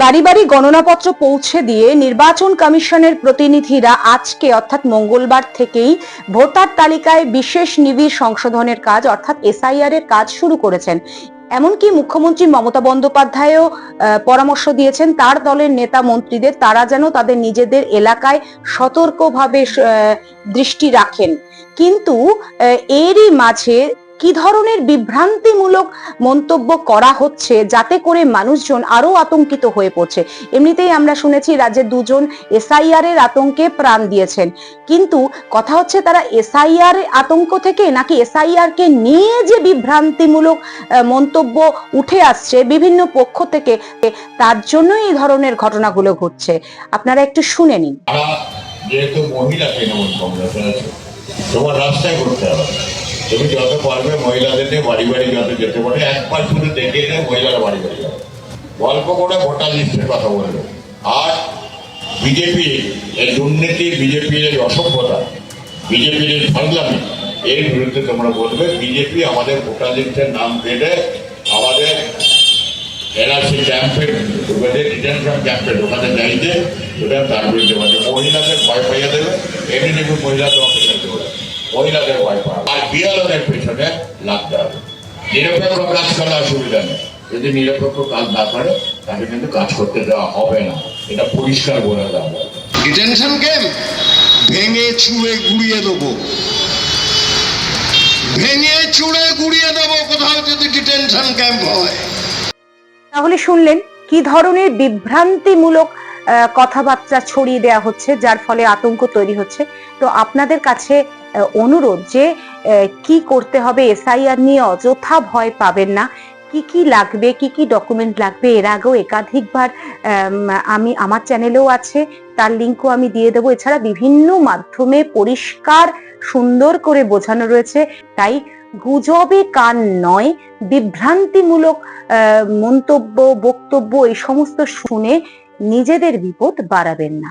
বাড়ি বাড়ি গণনাপত্র পৌঁছে দিয়ে নির্বাচন কমিশনের প্রতিনিধিরা আজকে, অর্থাৎ মঙ্গলবার থেকেই ভোটার তালিকায় বিশেষ নিবিড় সংশোধনের কাজ, অর্থাৎ এসআইআর এর কাজ শুরু করেছেন। এমনকি মুখ্যমন্ত্রী মমতা বন্দ্যোপাধ্যায়ও পরামর্শ দিয়েছেন, তার দলের নেতা মন্ত্রীদের তারা যেন তাদের নিজেদের এলাকায় সতর্কভাবে দৃষ্টি রাখেন। কিন্তু এরই মাঝে কি ধরনের বিভ্রান্তিমূলক মন্তব্য করা হচ্ছে যাতে করে মানুষজন আরও আতঙ্কিত হয়ে পড়ছে? এমনিতেই আমরা শুনেছি রাজ্যের দুজন এসআইআর এর আতঙ্কে প্রাণ দিয়েছেন। কিন্তু কথা হচ্ছে তারা এসআইআর আতঙ্ক থেকে নাকি এসআইআর কে নিয়ে যে বিভ্রান্তিমূলক মন্তব্য উঠে আসছে বিভিন্ন পক্ষ থেকে, তার জন্যই এই ধরনের ঘটনাগুলো ঘটছে। আপনারা একটু শুনে নিন। যেহেতু মহিলা তৃণমূল কংগ্রেস আছে, তোমার রাস্তায় করতে হবে। তুমি যত পারবে মহিলাদের নিয়ে বাড়ি বাড়ি যত যেতে পারে একবার শুধু দেখিয়ে দেয় মহিলারা বাড়ি বাড়ি যাবে। গল্প করে ভোটার লিস্টের কথা বলবে আর বিজেপি, এই দুর্নীতি বিজেপির এই অসভ্যতা, বিজেপির এই ফাজলামি এর বিরুদ্ধে তোমরা বলবে, বিজেপি আমাদের ভোটার লিস্টের নাম কেটে আমাদের এনআরসি ক্যাম্পে ঢুকাতে ডিটেনশন ক্যাম্পে ঢোকাতে চাইছে ওটা তার বিরুদ্ধে মহিলাদের ভয় পাইয়ে দেবে, এমনি মহিলাদের অপেক্ষা দেবে মহিলাদের ভয় পাওয়া আর বিয়ালনের পেছনে লাগতে হবে নিরপেক্ষ কাজ করার অসুবিধা নেই। যদি নিরপেক্ষ কাজ না করে তাকে কিন্তু কাজ করতে দেওয়া হবে না। এটা পরিষ্কার বলে দেওয়া ডিটেনশন ক্যাম্প ভেঙে চুড়ে গুড়িয়ে দেবো। ভেঙে চুড়ে গুড়িয়ে দেবো কোথাও যদি ডিটেনশন ক্যাম্প হয়। তাহলে শুনলেন কি ধরনের বিভ্রান্তিমূলক কথাবার্তা ছড়িয়ে দেওয়া হচ্ছে যার ফলে আতঙ্ক তৈরি হচ্ছে। তো আপনাদের কাছে অনুরোধ যে কি করতে হবে এসআইআর নিয়ে অযথা ভয় পাবেন না। কি কি লাগবে কি কি ডকুমেন্ট লাগবে এর আগেও একাধিকবার আম, আমি আমার চ্যানেলেও আছে তার লিঙ্কও আমি দিয়ে দেবো। এছাড়া বিভিন্ন মাধ্যমে পরিষ্কার সুন্দর করে বোঝানো রয়েছে। তাই গুজবে কান নয় বিভ্রান্তিমূলক মন্তব্য বক্তব্য এই সমস্ত শুনে নিজেদের বিপদ বাড়াবেন না।